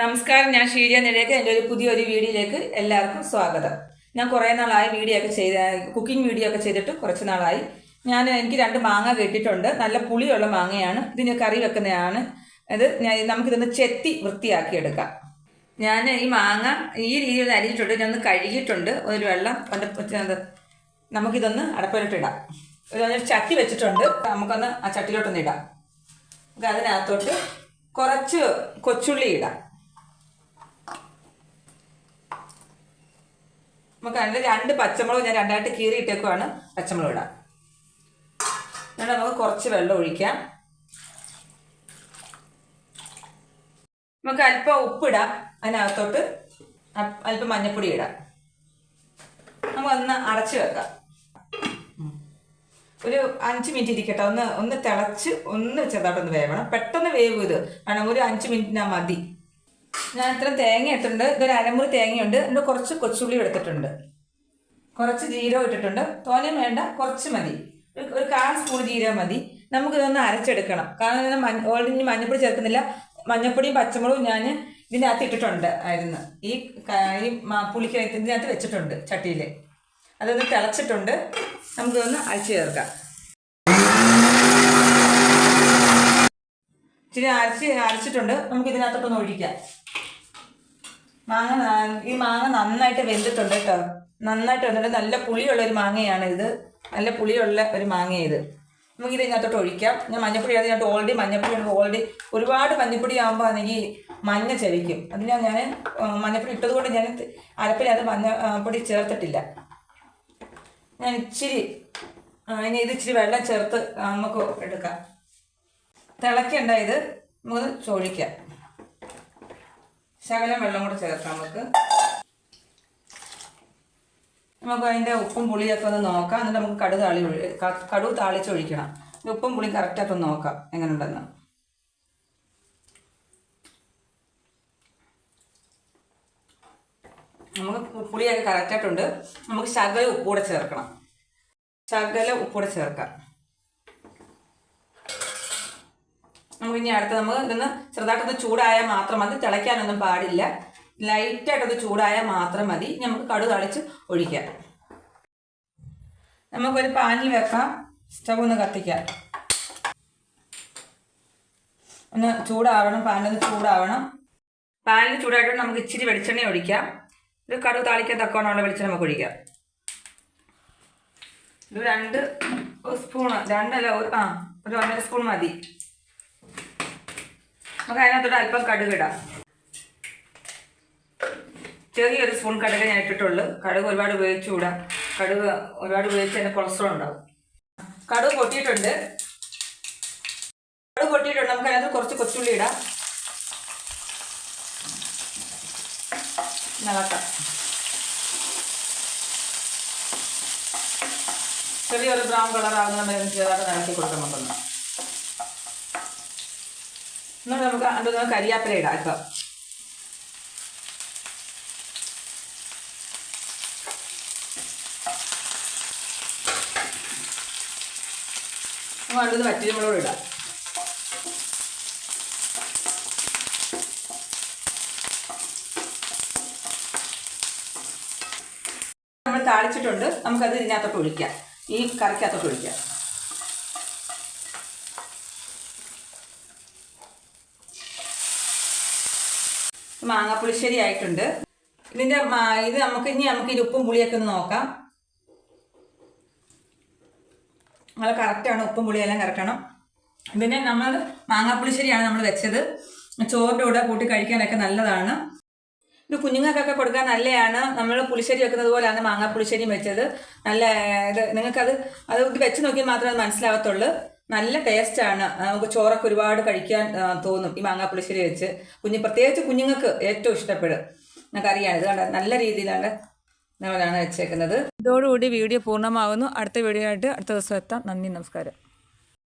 നമസ്കാരം ഞാൻ ഷീജ നിലയിലേക്ക് എന്റെ ഒരു പുതിയൊരു വീഡിയോയിലേക്ക് എല്ലാവർക്കും സ്വാഗതം. ഞാൻ കുറേ നാളായി വീഡിയോ ഒക്കെ ചെയ്ത കുക്കിംഗ് വീഡിയോ ഒക്കെ ചെയ്തിട്ട് കുറച്ച് നാളായി. ഞാൻ എനിക്ക് രണ്ട് മാങ്ങ കേട്ടിട്ടുണ്ട്. നല്ല പുളിയുള്ള മാങ്ങയാണ്. ഇതിന് കറി വെക്കുന്നതാണ്. അത് ഞാൻ നമുക്കിതൊന്ന് ചെത്തി വൃത്തിയാക്കി എടുക്കാം ഞാൻ ഈ മാങ്ങ ഈ രീതിയിൽ അരിഞ്ഞിട്ടുണ്ട്. ഞാൻ ഒന്ന് കഴുകിയിട്ടുണ്ട്. ഒരു വെള്ളം നമുക്കിതൊന്ന് അടപ്പിലിട്ടിടാം ഒരു ചട്ടി വെച്ചിട്ടുണ്ട്. നമുക്കൊന്ന് ആ ചട്ടിയിലോട്ടൊന്ന് ഇടാം. നമുക്ക് അതിനകത്തോട്ട് കുറച്ച് കൊച്ചുള്ളി ഇടാം. നമുക്ക് അതിൽ രണ്ട് പച്ചമുളക് ഞാൻ രണ്ടായിട്ട് കീറി ഇട്ടേക്കുവാണ് പച്ചമുളക് ഇടാം. എന്നിട്ട് നമുക്ക് കുറച്ച് വെള്ളം ഒഴിക്കാം. നമുക്ക് അല്പം ഉപ്പിടാം അതിനകത്തോട്ട് അല്പം മഞ്ഞപ്പൊടി ഇടാം. നമുക്കൊന്ന് അടച്ചു വെക്കാം. ഒരു അഞ്ച് മിനിറ്റ് ഇരിക്കട്ടെ ഒന്ന് ഒന്ന് തിളച്ച് ഒന്ന് ചെറുതായിട്ടൊന്ന് വേവണം. പെട്ടെന്ന് വേവ് ഇത്. കാരണം ഒരു അഞ്ച് മിനിറ്റിനാ മതി. ഞാൻ ഇത്ര തേങ്ങ ഇട്ടിട്ടുണ്ട്. ഇതൊരു അരമുറി തേങ്ങയുണ്ട്. എന്നിട്ട് കുറച്ച് കൊച്ചുള്ളി എടുത്തിട്ടുണ്ട്. കുറച്ച് ജീരകം ഇട്ടിട്ടുണ്ട്. തോനെ വേണ്ട കുറച്ച് മതി. ഒരു കാൽ സ്പൂൺ ജീരകം മതി. നമുക്കിതൊന്ന് അരച്ചെടുക്കണം. കാരണം ഞാൻ മഞ്ഞ ഓൾറെഡി ഇനി മഞ്ഞപ്പൊടി ചേർക്കുന്നില്ല. മഞ്ഞപ്പൊടിയും പച്ചമുളകും ഞാൻ ഇതിനകത്ത് ഇട്ടിട്ടുണ്ട് ആയിരുന്നു. ഈ ഈ പുളിക്ക് ഇതിനകത്ത് വെച്ചിട്ടുണ്ട് ചട്ടിയിൽ. അതൊന്ന് തിളച്ചിട്ടുണ്ട്. നമുക്കിതൊന്ന് അരച്ച് ചേർക്കാം. ഇച്ചിരി അരച്ച് അരച്ചിട്ടുണ്ട്. നമുക്ക് ഇതിനകത്തോട്ടൊന്ന് ഒഴിക്കാം. മാങ്ങ ഈ മാങ്ങ നന്നായിട്ട് വെന്തിട്ടുണ്ട് കേട്ടോ. നന്നായിട്ട് വെന്തിട്ട് നല്ല പുളിയുള്ള ഒരു മാങ്ങയാണ് ഇത്. നല്ല പുളിയുള്ള ഒരു മാങ്ങ ഇത്. നമുക്ക് ഇത് ഇതിനകത്തോട്ട് ഒഴിക്കാം. ഞാൻ മഞ്ഞപ്പൊടി അതിനകത്ത് ഓൾറെഡി മഞ്ഞപ്പൊടി ഓൾറെഡി ഒരുപാട് മഞ്ഞപ്പൊടി ആകുമ്പോൾ ആണെങ്കിൽ മഞ്ഞ ചവിക്കും അതിനാ ഞാൻ മഞ്ഞപ്പൊടി ഇട്ടത് കൊണ്ട് ഞാൻ അത് മഞ്ഞൾപ്പൊടി ചേർത്തിട്ടില്ല. ഞാൻ ഇച്ചിരി ഇനി ഇത് ഇച്ചിരി വെള്ളം ചേർത്ത് നമുക്ക് എടുക്കാം. തിളക്കേണ്ട ഇത്. നമുക്ക് ചോഴിക്കാം ശകലം വെള്ളം കൂടെ ചേർക്കാം നമുക്ക്. നമുക്ക് അതിന്റെ ഉപ്പും പുളിയൊക്കെ ഒന്ന് നോക്കാം. എന്നിട്ട് നമുക്ക് കടു താളി കടു താളിച്ചൊഴിക്കണം ഉപ്പും പുളിയും കറക്റ്റായിട്ട് ഒന്ന് നോക്കാം. എങ്ങനെയുണ്ടെന്ന്. നമുക്ക് പുളിയൊക്കെ കറക്റ്റായിട്ടുണ്ട് നമുക്ക് ശകല ഉപ്പൂടെ ചേർക്കണം. ശകല ഉപ്പൂടെ ചേർക്കാം. നമുക്ക് ഇനി അടുത്ത് നമുക്ക് ഇതൊന്ന് ചെറുതായിട്ടൊന്ന് ചൂടായാൽ മാത്രം മതി. തിളയ്ക്കാനൊന്നും പാടില്ല. ലൈറ്റായിട്ടൊന്ന് ചൂടായാൽ മാത്രം മതി. നമുക്ക് കടു തളിച്ച് ഒഴിക്കാം. നമുക്കൊരു പാനിൽ വെക്കാം. സ്റ്റവ് ഒന്ന് കത്തിക്കാം. ഒന്ന് ചൂടാവണം. പാനിലൊന്ന് ചൂടാവണം. പാനിൽ ചൂടായിട്ട് നമുക്ക് ഇച്ചിരി വെളിച്ചെണ്ണ ഒഴിക്കാം. ഒരു കടു താളിക്കാൻ തക്കവണ്ണമുള്ള വെളിച്ചെണ്ണ നമുക്ക് ഒഴിക്കാം. ഒരു രണ്ട് സ്പൂൺ രണ്ടല്ല ഒരു ആ ഒരു ഒന്നര സ്പൂൺ മതി. നമുക്ക് അതിനകത്തോട്ട് അല്പം കടുക് ഇടാം. ചെറിയൊരു സ്പൂൺ കടുക് ഞാൻ ഇട്ടിട്ടുള്ളൂ. കടുക് ഒരുപാട് ഉപയോഗിച്ചുകൂടാ കടുക് ഒരുപാട് ഉപയോഗിച്ച് അതിന് കൊളസ്ട്രോൾ ഉണ്ടാവും. കടുക് പൊട്ടിയിട്ടുണ്ട്. കടുക് പൊട്ടിയിട്ടുണ്ട്. നമുക്ക് അതിനകത്ത് കുറച്ച് കൊച്ചുള്ളി ഇടാം. നിളക്കാം ചെറിയൊരു ബ്രൗൺ കളർ ആകുന്ന നമ്മൾ ചെറുതായിട്ട് നിലക്കി കൊടുക്കാം എന്നിട്ട് നമുക്ക് അതൊന്ന് കരിയാപ്പില ഇടാക്കാം അടുത്തത് വറ്റിമുളക് ഇടാം. നമ്മൾ താളിച്ചിട്ടുണ്ട്. നമുക്കത് ഇതിനകത്തോട്ട് ഒഴിക്കാം. ഈ കറിക്കകത്തോട്ട് ഒഴിക്കാം. മാങ്ങാപ്പുളിശ്ശേരി ആയിട്ടുണ്ട് ഇതിന്റെ ഇത് നമുക്ക് ഇനി നമുക്ക് ഇതിൽ ഉപ്പും പുളിയൊക്കെ ഒന്ന് നോക്കാം. നമ്മൾ കറക്റ്റാണ് ഉപ്പും പുളിയെല്ലാം കറക്റ്റാണ് പിന്നെ നമ്മൾ മാങ്ങാപ്പുളിശ്ശേരിയാണ് നമ്മൾ വെച്ചത്. ചോറിന്റെ കൂടെ കൂട്ടി കഴിക്കാനൊക്കെ നല്ലതാണ്. ഇത് കുഞ്ഞുങ്ങൾക്കൊക്കെ കൊടുക്കാൻ നല്ലതാണ് നമ്മൾ പുളിശ്ശേരി വെക്കുന്നത് പോലെയാണ് മാങ്ങാപ്പുളിശ്ശേരിയും വെച്ചത്. നല്ല ഇത് നിങ്ങൾക്കത് അത് ഇത് വെച്ച് നോക്കിയാൽ മാത്രമേ അത് മനസ്സിലാവത്തുള്ളൂ. നല്ല ടേസ്റ്റാണ്. നമുക്ക് ചോറൊക്കെ ഒരുപാട് കഴിക്കാൻ തോന്നും ഈ മാങ്ങാ മാങ്ങാപ്പുളിശ്ശേരി വെച്ച്. കുഞ്ഞ് പ്രത്യേകിച്ച് കുഞ്ഞുങ്ങൾക്ക് ഏറ്റവും ഇഷ്ടപ്പെടും. നമുക്കറിയാം ഇത് കണ്ട നല്ല രീതിയിലാണ് നമ്മളാണ് വെച്ചേക്കുന്നത്. ഇതോടുകൂടി വീഡിയോ പൂർണമാകുന്നു അടുത്ത വീഡിയോ ആയിട്ട് അടുത്ത ദിവസം എത്താം. നന്ദി നമസ്കാരം.